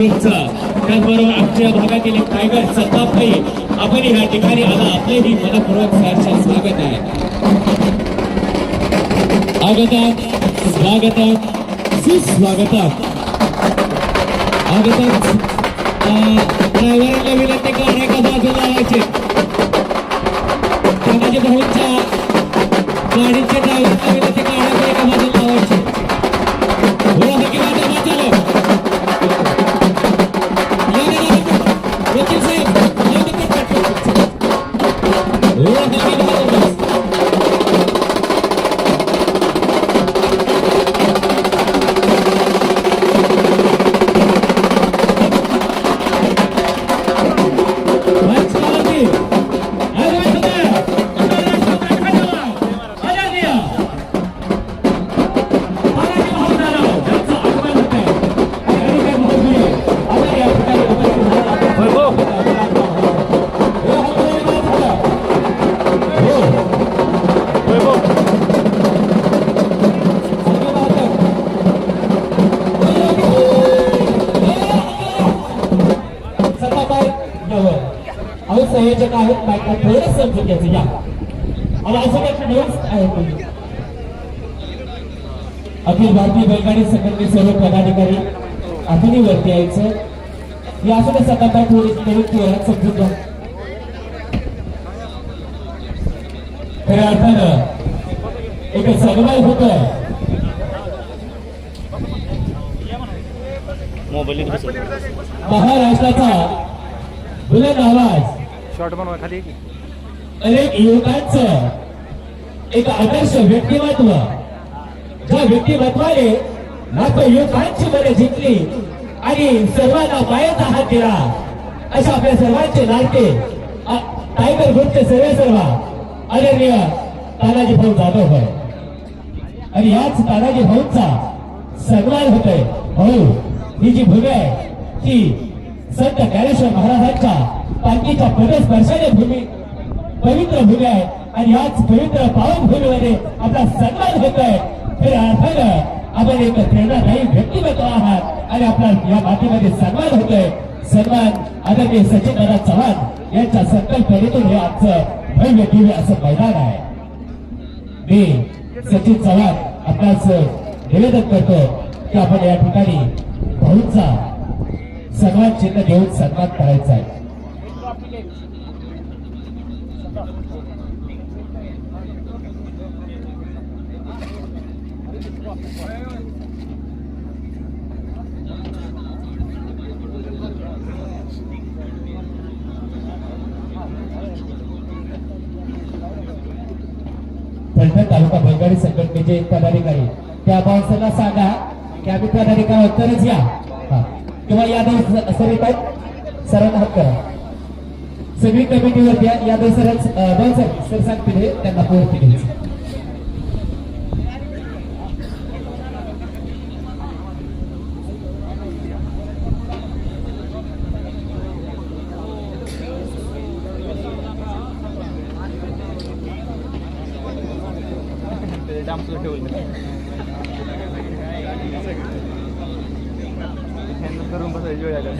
त्याचबरोबर आमच्या भागातील एक टायगर सत्तापही आपण या ठिकाणी आला. आपलेही मनपूर्वक सहर्ष स्वागत आहे. आगतात स्वागतात सुस्वागतात आगतात ड्रायव्हरला विनंती करणे का बाजूला लावायचे त्यामध्ये भाऊच्या गाडीचे ड्रायव्हरला विनंती करा एका बाजूला लावायचे बोला की माझ्या वाचायला बायका थोडं घ्यायचं या. अहो असं काय दिवस आहे अखिल भारतीय बैलगाडी संघटने सर्व पदाधिकारी आपणही वरती यायचं. या असं सकाळ थोडी थोडी थोड्यात समजून घ्या खऱ्या अर्थानं एक सगळं होतोय. महाराष्ट्राचा बुलंद आवाज. शॉर्ट बनवा खाली. की अनेक युवकांचं एक आदर्श व्यक्तिमत्व. ज्या व्यक्तिमत्वाने मात्र युवकांची मने जिंकली आणि सर्वांना पायाचा हात दिला अशा आपल्या सर्वांचे नाते टायगर ग्रुपचे सर्व सर्व आदरणीय तानाजी भाऊ जाधव होय. आणि याच तानाजी भाऊंचा सन्मान होतोय. भाऊ ही जी भूमी आहे ती संत ज्ञानेश्वर महाराजांच्या पालखीच्या पदस्पर्शाने भूमी पवित्र भूमी आहे. आणि याच पवित्र पावनभूमीमध्ये आपला सन्मान होत आहे. तर अर्थानं आपण एक प्रेरणादायी व्यक्तिमत्व आहात. आणि आपला या मातीमध्ये सन्मान होतोय सन्मान आदरणीय सचिनदादा चव्हाण यांच्या संकल्पनेतून हे आजचं भव्य दिव्य असं मैदान आहे. मी सचिन चव्हाण आपणास निवेदन करतो की आपण या ठिकाणी भाऊंचा सन्मान चिन्ह देऊन सन्मान करायचा आहे. तालुका बैलगाडी संघटनेचे पदाधिकारी. त्या माणसाला सांगा की आम्ही पदाधिकारी उत्तरच या. हा. किंवा यादव सरित आहेत सर्वांना हात करा. सगळी कमिटीवरती या यादव सर सर सर सांगतील हे, त्यांना पोहोचते घ्यायचं जाम करून बसायची वेळ आल्या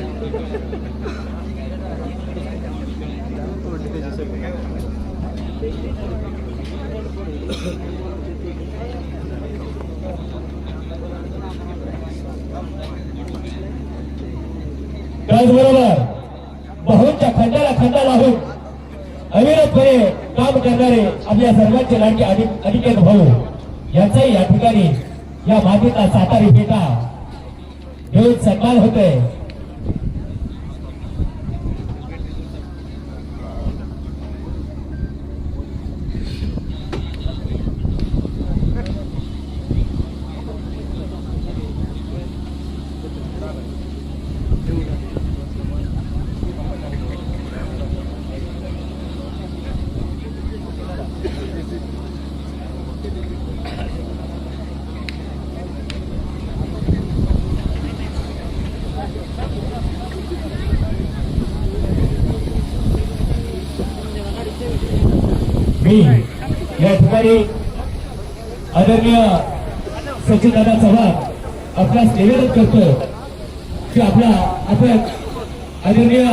तोडली त्याची सगळी त्याचबरोबर बहुच्या खंडाला खंडा लावून अविरतपणे काम करणारे आपल्या सर्वांचे लाडके अधिक भाऊ यांचाही या ठिकाणी या मातीचा सातारी पेटा घेऊन सन्मान होतोय मी या ठिकाणी आदरणीय सचिनदादा चव्हाण आपल्यास निवेदन करतो की आपला आपण आदरणीय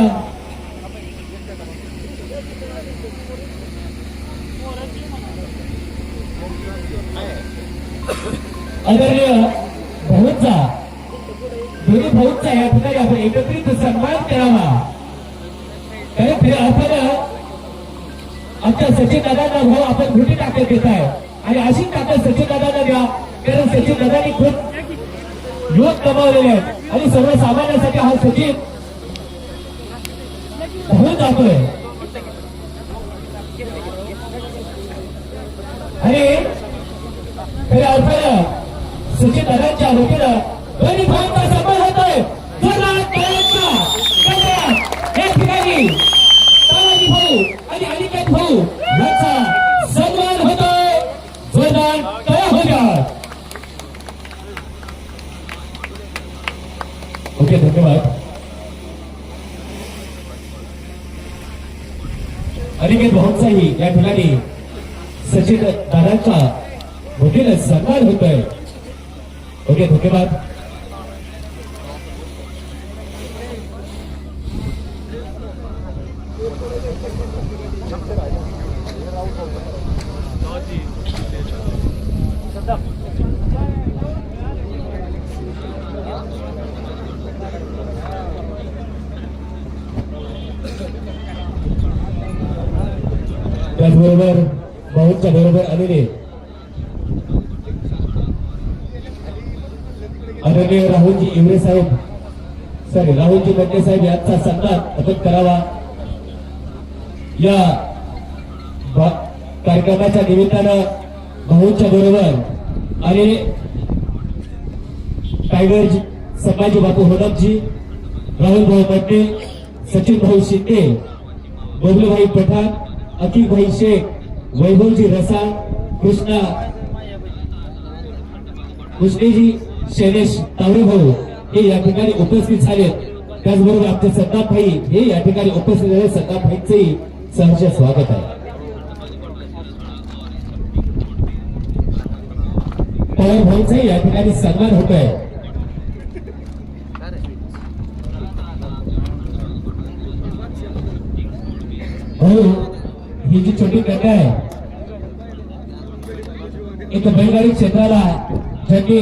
आदरणीय भाऊंचा दोन्ही भाऊंचा या ठिकाणी आपण एकत्रित सन्मान करावा. कारण खऱ्या आमच्या सचिन दादांना भाऊ आपण मोठी ताकद देत आहे आणि अशी ताकद सचिन दादांना द्या कारण सचिन दादांनी खूप युवक कमावलेले आहेत. आणि सर्वसामान्यांसाठी हा सचिन होऊन जातोय. आणि खऱ्या अर्थानं सचिन दादांच्या वतीनं दोन्ही भाऊंचा सन्मान होतोय जोरदार टाळ्यांचा गजरात या ठिकाणी तानाजी भाऊ आणि अनिकेत भाऊ यांचा सन्मान होतोय जोरदार तया हो द्या ओके धन्यवाद अनिकेत भाऊंचाही या ठिकाणी सचिन दादांचा वतीनं सन्मान होतोय. ओके धन्यवाद. त्याचबरोबर भाऊंच्या बरोबर आलेले. आदरणीय राहुलजी इवरे साहेब. सॉरी राहुलजी बंडे साहेब यांचा सन्मान आपण करावा. या कार्यक्रमाच्या निमित्तानं भाऊंच्या बरोबर आणि टायगर जी- संभाजी बापू होनमजी राहुल भाऊ बंडे सचिन भाऊ शिंदे बबलूभाई पठाण अकिलभाई शेख वैभवजी रसाळ कृष्णा कृष्णेजी शैलेश तावरे भाऊ हे या ठिकाणी उपस्थित झालेत. त्याचबरोबर आमचे सत्ताप भाई हे या ठिकाणी उपस्थित झाले सत्ताप भाईंचेही सहर्ष स्वागत आहे. पवार भाऊचाही या ठिकाणी सन्मान होत आहे. ही जी छोटी कथा आहे एक बैलगाडी क्षेत्राला ज्यांनी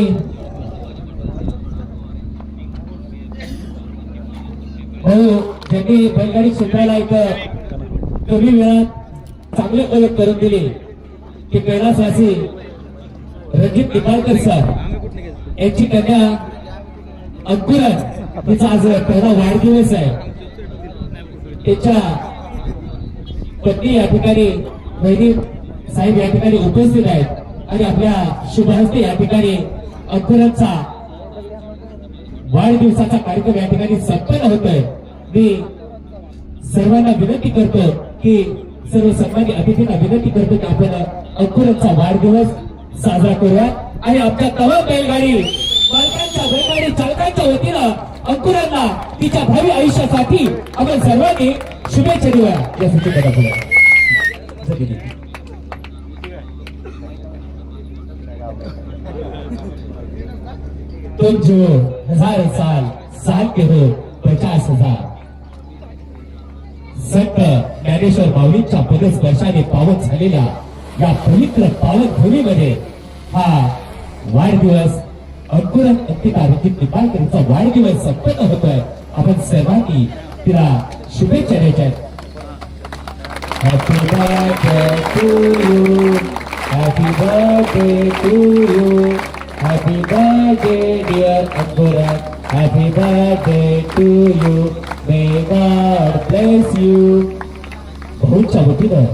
भाऊ ज्यांनी बैलगाडी क्षेत्राला एक कमी वेळात चांगली ओळख करून दिली. की कैलासवासी रणजित निपाळकर सर यांची कन्या अंकुरन तिचा आज पहिला वाढदिवस आहे. त्याच्या पत्नी या ठिकाणी बहिणी साहेब या ठिकाणी उपस्थित आहेत. आणि आपल्या शुभ हस्ते या ठिकाणी अखरांचा वाढदिवसाचा कार्यक्रम या ठिकाणी संपन्न होतोय. मी सर्वांना विनंती करतो की सर्व सन्मान्य अतिथींना विनंती करतो की आपण अंकुरांचा वाढदिवस साजरा करूया आणि आपल्या तमाम बैलगाडी मालकांच्या बैलगाडी चालकांच्या वतीनं अंकुरांना तिच्या भावी आयुष्यासाठी आपण सर्वांनी शुभेच्छा देऊया. या कदा पुढे तुम जो हजार साल साल के हो पचास हजार संत ज्ञानेश्वर माऊलींच्या पदस्पर्शाने पावन झालेल्या या पवित्र पावन भूमीमध्ये हा वाढदिवस अंकुरन अंकिता रचित निंबाळकरचा वाढदिवस संपन्न होतोय आपण सर्वांनी तिला शुभेच्छा द्यायच्या आहेत Happy birthday to you. Happy birthday to you. Happy birthday, dear Angura. Happy birthday to you. May God bless you. भाऊच्या वतीनं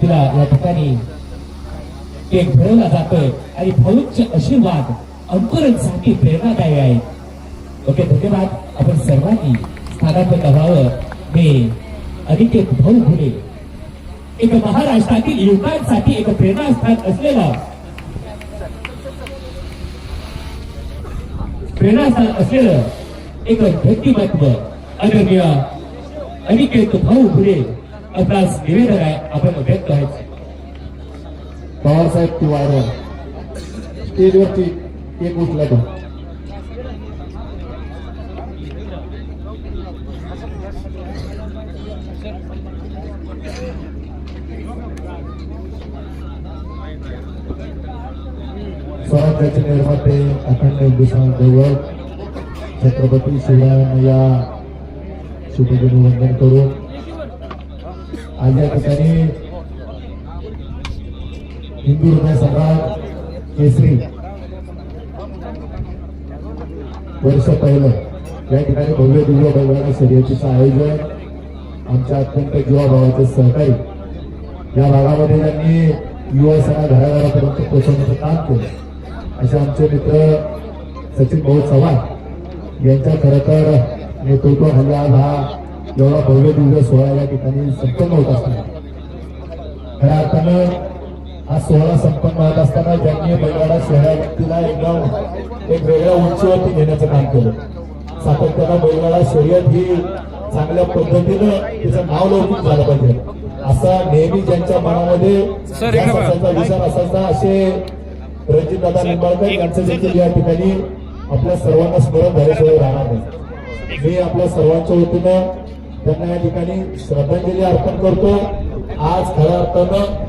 तिला या ठिकाणी केक भरवला जातोय आणि भाऊचे आशीर्वाद अंकुरांसाठी प्रेरणादायी आहेत ओके धन्यवाद आपण सर्वांनी स्थानापन्न व्हावं मी अनिकेत भाऊ घुले एक महाराष्ट्रातील युवकांसाठी एक प्रेरणास्थान असलेला प्रेरणास्थान असलेलं एक व्यक्तिमत्व अनन्य अनिकेत भाऊ फुले आपणास निवेदन आहे आपण व्यक्त व्हायचं. पवारसाहेब तिवार स्टेजवरती एक उचला स्वराज्याचे निर्माते अखंड हिंदुस्थान दैवत छत्रपती शिवरायांना या शुभदिनी वंदन करून आज या ठिकाणी हिंदू हृदय सम्राट केसरी वर्ष पहिलं या ठिकाणी भव्य दिव्य बैलगाडा शर्यतीचं आयोजन आमच्या अत्यंत जीवाभावाचे सहकारी या भागामध्ये त्यांनी युवा सेना घराघरापर्यंत पोहोचवण्याचं काम केलं असे आमचे मित्र सचिन भाऊ चव्हाण यांच्या खरं तर नेतृत्वाखाली आज हा एवढा भव्य दिव्य सोहळा या ठिकाणी संपन्न होत असताना खऱ्या अर्थानं हा सोहळा संपन्न होत असताना ज्यांनी बैलगाडा शर्यतीला एकदम एक वेगळ्या उंचीवरती घेण्याचं काम केलं. सातत्यानं बैलगाडा शर्यत ही चांगल्या पद्धतीनं तिचं नाव लौकिक झालं पाहिजे. असा नेहमी ज्यांच्या मनामध्ये विचार असायचा असे रणजित दादा निंबाळकर यांचं देखील या ठिकाणी आपल्या सर्वांना स्मरण झाल्याशिवाय राहणार नाही. मी आपल्या सर्वांच्या वतीनं त्यांना या ठिकाणी श्रद्धांजली अर्पण करतो. आज खऱ्या अर्थानं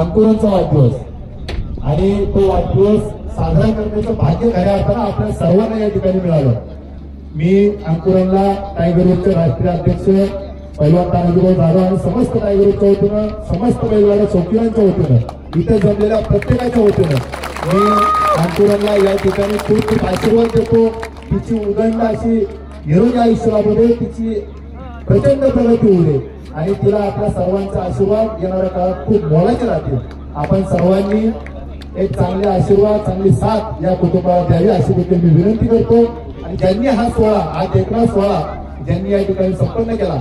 अंकुरांचा वाढदिवस आणि तो वाढदिवस साजरा करण्याचं भाग्य खऱ्या अर्थानं आपल्या सर्वांना या ठिकाणी मिळालं. मी अंकुरांना टायगर राष्ट्रीय अध्यक्ष पैलवान तानाजीभाऊ जाधव आणि समस्त नागरिकच्या वतीनं समस्त बैलगाडा चौकीरांच्या वतीनं इथे जमलेल्या प्रत्येकाच्या वतीनं मी अंकुरांना या ठिकाणी खूप खूप आशीर्वाद देतो. तिची उदंड अशी निरोगी आयुष्यामध्ये तिची प्रचंड प्रगती होऊ दे. आणि तिला आपल्या सर्वांचा आशीर्वाद येणाऱ्या काळात खूप मोलाचे राहतील. आपण सर्वांनी एक चांगले आशीर्वाद चांगली साथ या कुटुंबाला द्यावी अशी देखील मी विनंती करतो. आणि ज्यांनी हा सोहळा हा देखणा सोहळा ज्यांनी या ठिकाणी संपन्न केला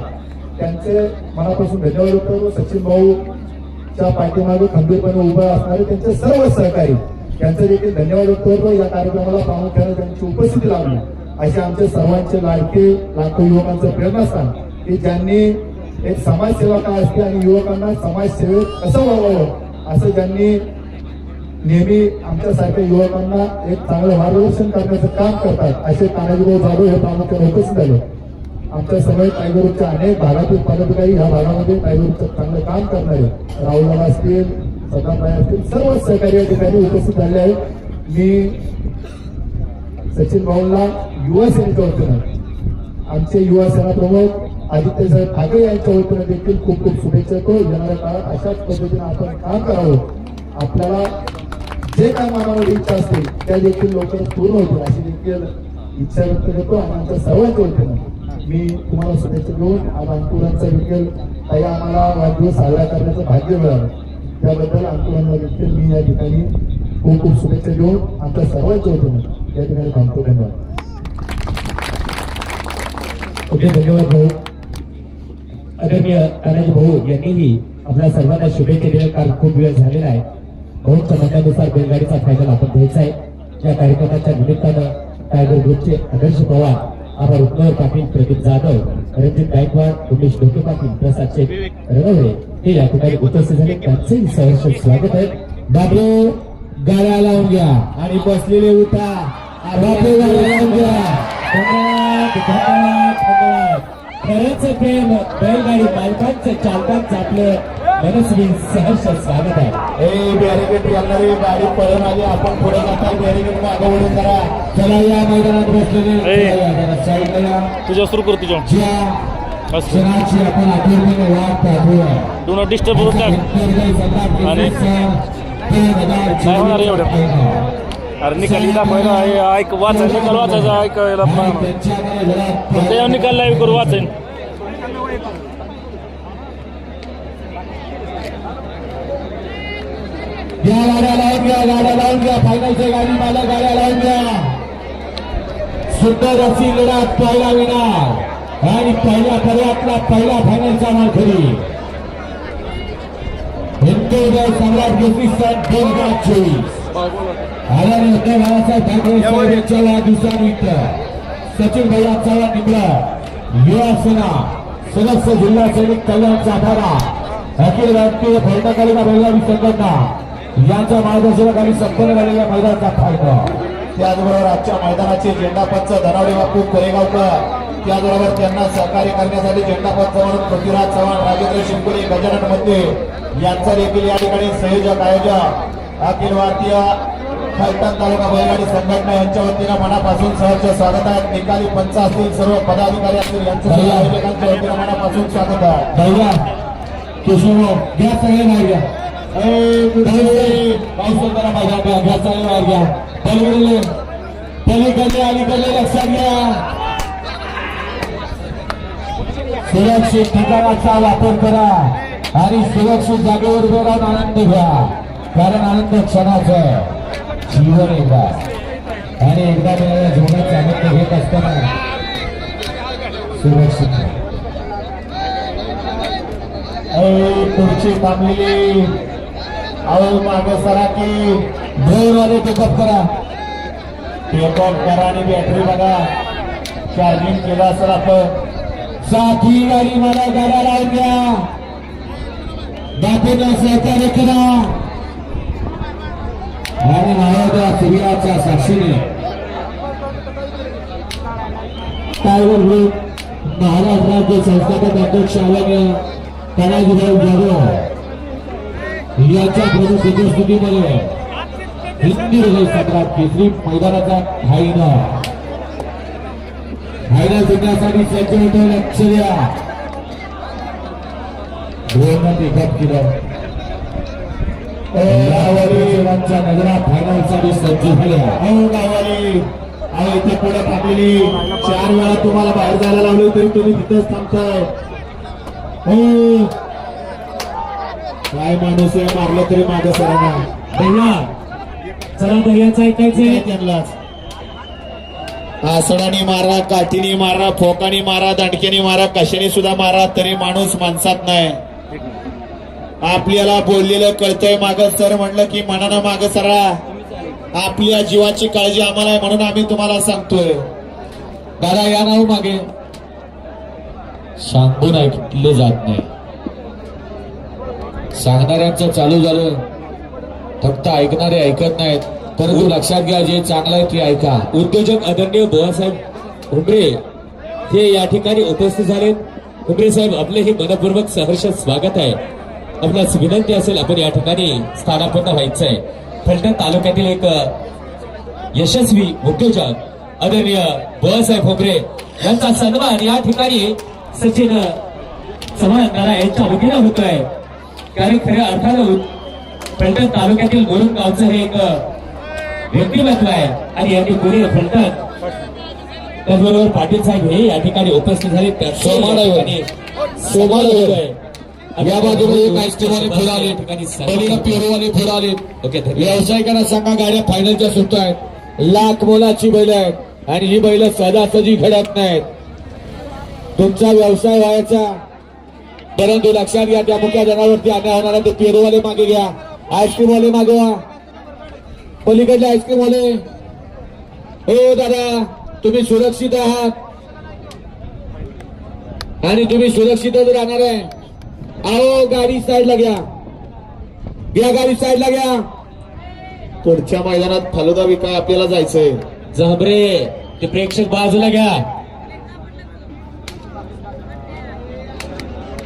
त्यांचे मनापासून धन्यवाद व्यक्त करतो सचिन भाऊच्या पाठीमागे खंबीरपणे उभा असणारे त्यांचे सर्व सहकारी त्यांचे देखील धन्यवाद व्यक्त करतो या कार्यक्रमाला प्रामुख्याने त्यांची उपस्थिती लावली असे आमचे सर्वांचे लाडके लाखो युवकांचं प्रेरणास्थान की ज्यांनी एक समाजसेवा काय असते आणि युवकांना समाजसेवेत कसं वागावं असं ज्यांनी नेहमी आमच्यासारख्या युवकांना एक चांगलं मार्गदर्शन करण्याचं काम करतात असे तानाजीभाऊ जाधव हे प्रामुख्याने उपस्थित झाले. आमच्या सगळे टायगरच्या अनेक भागातील पदाधिकारी ह्या भागामध्ये टायगरचं चांगलं काम करणारे राहुल असतील सदाभाई असतील सर्व सहकारी या ठिकाणी उपस्थित झाले आहेत. मी सचिन भाऊंना युवा सेनेच्या वतीनं आमचे युवा सेना प्रमुख आदित्य साहेब ठाकरे यांच्या वतीनं देखील खूप खूप शुभेच्छा देतो. येणाऱ्या काळात अशाच पद्धतीने आपण काम करावं. आपल्याला जे काय मनामध्ये इच्छा असतील त्या देखील लवकर पूर्ण होतील अशी देखील इच्छा व्यक्त करतो आणि आमच्या सर्वांच्या वतीनं. मी तुम्हाला शुभेच्छा देऊन आज अंकुरांचा देखील काही आम्हाला वाढदिवस साजरा करण्याचं भाग्य मिळालं. त्याबद्दल अंकुरांना देखील मी या ठिकाणी खूप खूप शुभेच्छा देऊन आमच्या सर्वांच्या वतीनं या ठिकाणी थांबतो धन्यवाद. ओके धन्यवाद भाऊ. आदरणीय तानाजी भाऊ यांनीही आपल्या सर्वांना शुभेच्छा दिल्या. काल खूप वेळ झालेला आहे. भाऊच्या म्हणण्यानुसार बैलगाडीचा फायदा आपण घ्यायचा आहे. या कार्यक्रमाच्या निमित्तानं टायगर ग्रुपचे आदर्श पवार आभार उपनवर पाटील प्रदीप जाधव रणजित गायकवाड उमेश ढोके पाटील प्रसाद शेख रणवरे हे या ठिकाणी उपस्थित झाले. त्यांचेही सहर्ष स्वागत आहे. बाबू गाड्या लावून घ्या आणि बसलेले उठा. बाबू गाड्या लावून घ्या. खरंच प्रेम बैलगाडी मालकांचं चालकांचं आपलं मनस्वी सहर्ष स्वागत आहे. हे बॅरिकेड घालणारी गाडी पळून आली. आपण पुढे जाता बॅरिकेड मागं वळून करा चला या मैदानात बसलेले. ए. चला या जरा साईडला या. तुझ्या सुरू कर तुझ्या. क्षणाची आपण आठवणीने वाट पाहतोय डू नॉट डिस्टर्ब आणि- नाही होणार एवढं. अरे निकाल आहे. ऐक वाच निकाल वाचायचा ऐकायला पण- ते निकाल लाईव्ह करू वाचेन. या गाड्या लावून घ्या गाड्या लावून घ्या फायनलच्या गाडी मला गाड्या लावून घ्या सुंदर अशी लढत पहिला विणार आणि पहिल्या पर्यातला पहिला फायनलचा मालकरी. हिंदुदय सम्राट केसरी सन दोन हजार चोवीस. आदरणीय उद्धव बाळासाहेब ठाकरे साहेबांच्या वाढदिवसानिमित्त सचिन भैया चव्हाण निंबळा युवा सेना. सदस्य जिल्हा सैनिक कल्याण सातारा अखिल राष्ट्रीय फलकालिका बैलगाडी संघटना यांच्या मार्गदर्शनाखाली संपन्न झालेल्या मैदानाचा फायदा. त्याचबरोबर आजच्या मैदानाचे झेंडापंच धनावडे बापू कोरेगावकर. त्याचबरोबर त्यांना सहकार्य करण्यासाठी झेंडापंच म्हणून पृथ्वीराज चव्हाण राजेंद्र शिंकुले गजाननमध्ये यांचा देखील या ठिकाणी संयोजक आयोजक अखिल भारतीय फलटण तालुका बैलगाडी संघटना यांच्या वतीनं मनापासून सहर्ष स्वागत आहे. निकाली पंच असतील सर्व पदाधिकारी असतील यांचं आयोजकांच्या वतीनं मनापासून स्वागत आहे. सगळे बाहेर घ्या ए, गुरुजी. घ्या लक्षात घ्या सुरक्षित ठिकाणाचा वापर करा. आणि सुरक्षित जागेवर उभे राहून आनंद घ्या कारण आनंद क्षणाचा जीवन एकदा. आणि एकदा मिळाल्या जीवनाचा आनंद घेत असताना सुरक्षित पुढची ए, थांबलेली अहो माग सरा की. ड्राईव्हरवाले टेकअप करा. टेकअप करा आणि बॅटरी बघा. चार्जिंग केलं असेल आपण. साथी गाडी मला गाड्या लावून द्या. बापूंना सहकार्य करा. आणि महाराजा सूर्याच्या साक्षीने. टायगर ग्रुप महाराज संस्थापक अध्यक्ष आदरणीय तानाजीभाई जाधव. याच्या प्रमुख उपस्थितीमध्ये हिंदी हृदय सम्राट केसरी मैदानाचा फायनल फायनल जिंकण्यासाठी सज्ज लक्ष द्या. दोन पिकअप केलं. यावरीच्या नजरा फायनलसाठी सज्ज झाल्या. अहो गावाली अहो इथे पुढे थांबलेली चार वेळा तुम्हाला बाहेर जायला लावली तरी तुम्ही तिथंच थांबताय. हो. काय माणूस आहे मारलं तरी मागं सरांना भैया चला दर्याचं ऐकायचंय त्यांनाच. आसडाने मारा काठीने मारा फोकाने मारा दणकेने मारा कशाने सुद्धा मारा तरी माणूस माणसात नाही. आपल्याला बोललेलं कळतंय माग सर म्हणलं की मनानं माग सरा आपल्या जीवाची काळजी आम्हाला आहे म्हणून आम्ही तुम्हाला सांगतोय. दादा या नाव मागे. सांगून ऐकले जात नाही. सांगणाऱ्यांचं चालू झालं. फक्त ऐकणारे ऐकत नाहीत. परंतु लक्षात घ्या जे चांगलं आहे ते ऐका. उद्योजक आदरणीय बुवासाहेब हुंबरे हे या ठिकाणी उपस्थित झालेत. हुंबरे साहेब आपले हे मनपूर्वक सहर्ष स्वागत आहे. आपल्यास विनंती असेल आपण या ठिकाणी स्थानापन्न व्हायचं आहे फलटण तालुक्यातील एक यशस्वी उद्योजक आदरणीय बुवासाहेब हुंबरे यांचा सन्मान या ठिकाणी सचिन समाधान यांच्या वतीनं होतोय. कारण खऱ्या अर्थानं फलटण तालुक्यातील मुरुम गावचं हे एक व्यक्तिमत्व आहे. आणि यांनी पुढे फलटण. त्याचबरोबर पाटील साहेब हे या ठिकाणी उपस्थित झाले. या बाजूला एक आले. ठिकाणी पेरूवाले आले ओके व्यावसायिकांना सांगा गाड्या फायनलच्या सुटत आहेत. लाख मोलाची बैल आहेत. आणि ही बैल सहजासहजी घडत नाहीत. तुमचा व्यवसाय व्हायचा. परंतु लक्षात घ्या त्या मुख्य जनावरती अन्याय होणार आहे ते पेरूवाले मागे घ्या. आईस्क्रीमवाले मागवा पलीकडले आईस्क्रीमवाले. हो दादा तुम्ही सुरक्षित आहात. आणि तुम्ही सुरक्षितच राहणार आहे आओ गाडी साईडला घ्या. घ्या गाडी साईडला घ्या. पुढच्या मैदानात फालुदा विकाय आपल्याला जायचंय? जबरे ते प्रेक्षक बाजूला घ्या.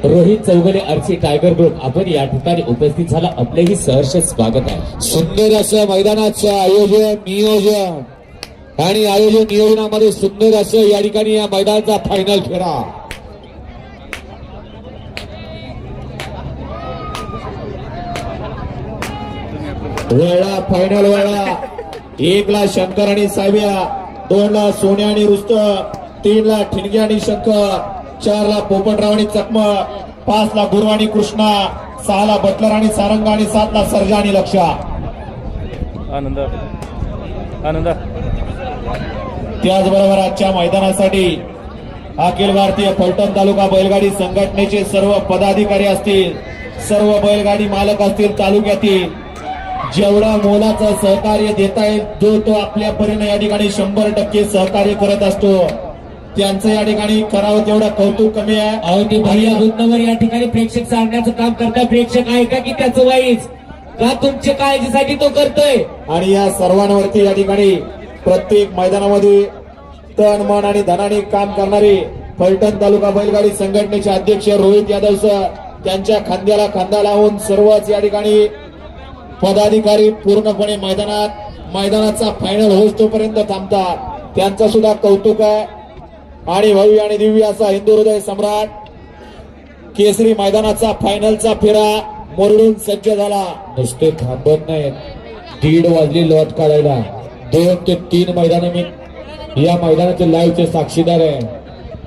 Rohit Chougule RC tiger group आपण या ठिकाणी उपस्थित झाला. आपलेही सहर्ष स्वागत आहे. सुंदर असं मैदानाचं आयोजन नियोजन. आणि आयोजन नियोजनामध्ये सुंदर असं या ठिकाणी या मैदानाचा फायनल खेळा वळला फायनल वळला एकला शंकर आणि साहेब्या दोनला सोन्या आणि रुस्त तीनला ठिणगी आणि शंकर. चार ला पोपटराव आणि चकमक पाच ला गुरु आणि कृष्णा सहा ला बटलर आणि सारंग आणि सात ला सर्जा आणि लक्षा. आनंद. आनंद. त्याचबरोबर आजच्या मैदानासाठी अखिल भारतीय फलटण तालुका बैलगाडी संघटनेचे सर्व पदाधिकारी असतील सर्व बैलगाडी मालक असतील तालुक्यातील जेवढा मोलाचं सहकार्य देता येईल जो तो आपल्या परीने या ठिकाणी शंभर टक्के सहकार्य करत असतो. त्यांचं या ठिकाणी करावं तेवढं कौतुक कमी आहे. अहो ते भैया गुंतवर या ठिकाणी प्रेक्षक सांगण्याचं काम करता प्रेक्षक आहे का की त्याचं वाईच का तुमच्या काळजीसाठी तो करतोय? आणि या सर्वांवरती या ठिकाणी प्रत्येक मैदानामध्ये तन मन आणि धनाने काम करणारे फलटण तालुका बैलगाडी संघटनेचे अध्यक्ष रोहित यादव सर त्यांच्या खांद्याला खांदा लावून सर्वच या ठिकाणी पदाधिकारी पूर्णपणे मैदानात मैदानाचा फायनल होस तोपर्यंत थांबतात. त्यांचं सुद्धा कौतुक आहे. आणि भव्य आणि दिव्य असा हिंदू हृदय सम्राट केसरी मैदानाचा फायनलचा फेरा मोरडून सज्ज झाला. नुसते थांबत नाहीत. दीड वाजली लॉट काढायला. दोन ते तीन मैदान मी या मैदानाचे लाईव्हचे साक्षीदार आहे.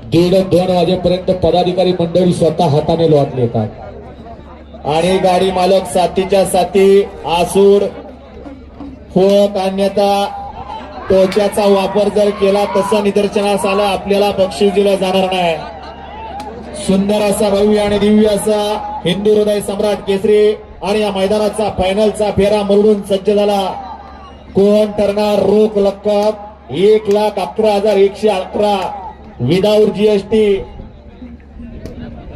दीड दोन वाजेपर्यंत पदाधिकारी मंडळी स्वतः हाताने लॉट लिहितात. आणि गाडी मालक साथीच्या साथी आसूड फोक अन्यथा टोच्याचा वापर जर केला तसं निदर्शनास आलं आपल्याला बक्षीस दिलं जाणार नाही. सुंदर असा भव्य आणि दिव्य असा हिंदू हृदय सम्राट केसरी आणि या मैदानाचा फायनलचा फेरा मरडून सज्ज झाला. कोण ठरणार रोख लक्कम एक लाख अकरा हजार एकशे अकरा विदाऊट जीएसटी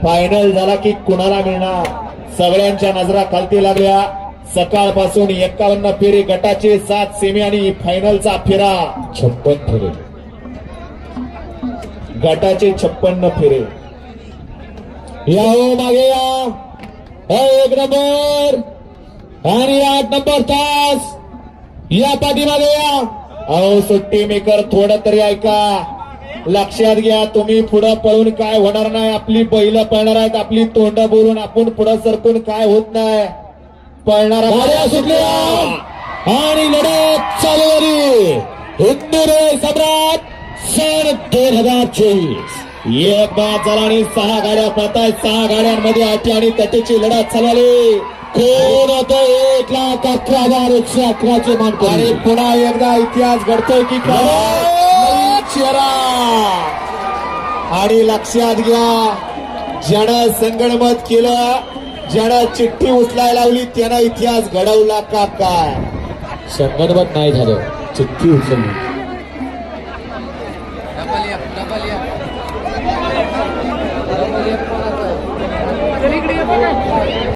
फायनल झाला की कुणाला मिळणार? सगळ्यांच्या नजरा खालती लागल्या. सकाळपासून एकावन्न फेरी गटाचे सात सेमी आणि फायनलचा फेरा. छप्पन फेरे. गटाचे छप्पन्न फेरे. या हो मागे या. एक नंबर. आणि आठ नंबर तास. या पाठीमागे या. अहो सुट्टी मेकर थोडं तरी ऐका. लक्षात घ्या तुम्ही पुढं पळून काय होणार नाही. आपली बैल पळणार आहेत आपली तोंड बोलून आपण पुढं सरकून काय होत नाही. पळणारा सुटल्या. आणि लढत चालू झाली. हिंदू रे सम्राट सन दोन हजार चोवीस. एक बाद झाला आणि सहा गाड्या पळतायत सहा गाड्यांमध्ये आठी आणि तटीची लढत चालू झाली. कोण होतं एक लाख अकरा हजार एकशे अकराचे मान आणि पुन्हा एकदा इतिहास घडतोय की चेहरा! आणि लक्षात घ्या ज्यानं संगणमत केलं ज्यानं चिठ्ठी उचलायला लावली त्यानं इतिहास घडवला का काय? संगणमत नाही झालं. चिठ्ठी उचलली.